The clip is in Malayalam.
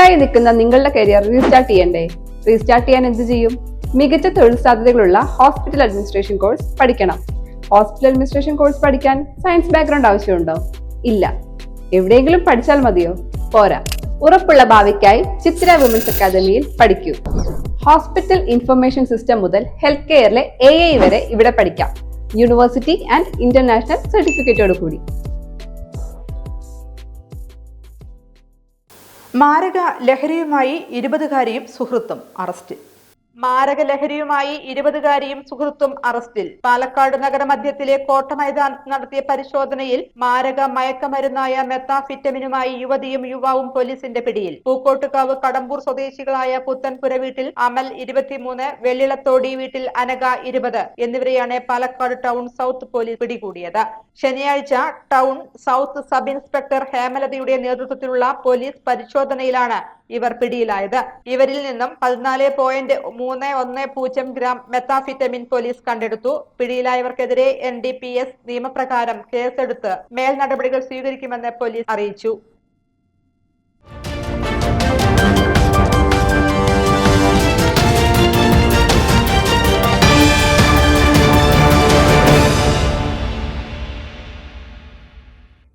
സ്റ്റക്കായി നിൽക്കുന്ന നിങ്ങളുടെ കരിയർ റീസ്റ്റാർട്ട് ചെയ്യണ്ടേ? റീസ്റ്റാർട്ട് ചെയ്യാൻ എന്ത് ചെയ്യും? മികച്ച തൊഴിൽ സാധ്യതകളുള്ള ഹോസ്പിറ്റൽ അഡ്മിനിസ്ട്രേഷൻ കോഴ്സ് പഠിക്കണം. ഹോസ്പിറ്റൽ അഡ്മിനിസ്ട്രേഷൻ കോഴ്സ് പഠിക്കാൻ സയൻസ് ബാക്ക്ഗ്രൗണ്ട് ആവശ്യമുണ്ടോ? ഇല്ല. എവിടെയെങ്കിലും പഠിച്ചാൽ മതിയോ? പോരാ. ഉറപ്പുള്ള ഭാവിക്കായി ചിത്ര വിമൻസ് അക്കാദമിയിൽ പഠിക്കൂ. ഹോസ്പിറ്റൽ ഇൻഫർമേഷൻ സിസ്റ്റം മുതൽ ഹെൽത്ത് കെയറിലെ എ വരെ ഇവിടെ പഠിക്കാം. യൂണിവേഴ്സിറ്റി ആൻഡ് ഇന്റർനാഷണൽ സർട്ടിഫിക്കറ്റോട് കൂടി. മാരക ലഹരിയുമായി ഇരുപതുകാരിയും സുഹൃത്തും അറസ്റ്റിൽ മാരക ലഹരിയുമായി ഇരുപതുകാരിയും സുഹൃത്തും അറസ്റ്റിൽ. പാലക്കാട് നഗരമധ്യത്തിലെ കോട്ട മൈതാനത്ത് നടത്തിയ പരിശോധനയിൽ മാരക മയക്കമരുന്നായ മെത്താഫിറ്റമിനുമായി യുവതിയും യുവാവും പോലീസിന്റെ പിടിയിൽ. പൂക്കോട്ടുകാവ് കടമ്പൂർ സ്വദേശികളായ പുത്തൻപുര വീട്ടിൽ അമൽ ഇരുപത്തിമൂന്ന് വെള്ളിളത്തോടി വീട്ടിൽ അനക ഇരുപത് എന്നിവരെയാണ് പാലക്കാട് ടൗൺ സൗത്ത് പോലീസ് പിടികൂടിയത്. ശനിയാഴ്ച ടൗൺ സൗത്ത് സബ് ഇൻസ്പെക്ടർ ഹേമലതയുടെ നേതൃത്വത്തിലുള്ള പോലീസ് പരിശോധനയിലാണ് ഇവർ പിടിയിലായത്. ഇവരിൽ നിന്നും പതിനാല് പോയിന്റ് മൂന്ന് ഒന്ന് പൂജ്യം ഗ്രാം മെത്താഫിറ്റമിൻ പോലീസ് കണ്ടെടുത്തു. പിടിയിലായവർക്കെതിരെ എൻ ഡി പി എസ് നിയമപ്രകാരം കേസെടുത്ത് മേൽ നടപടികൾ സ്വീകരിക്കുമെന്ന് പോലീസ് അറിയിച്ചു.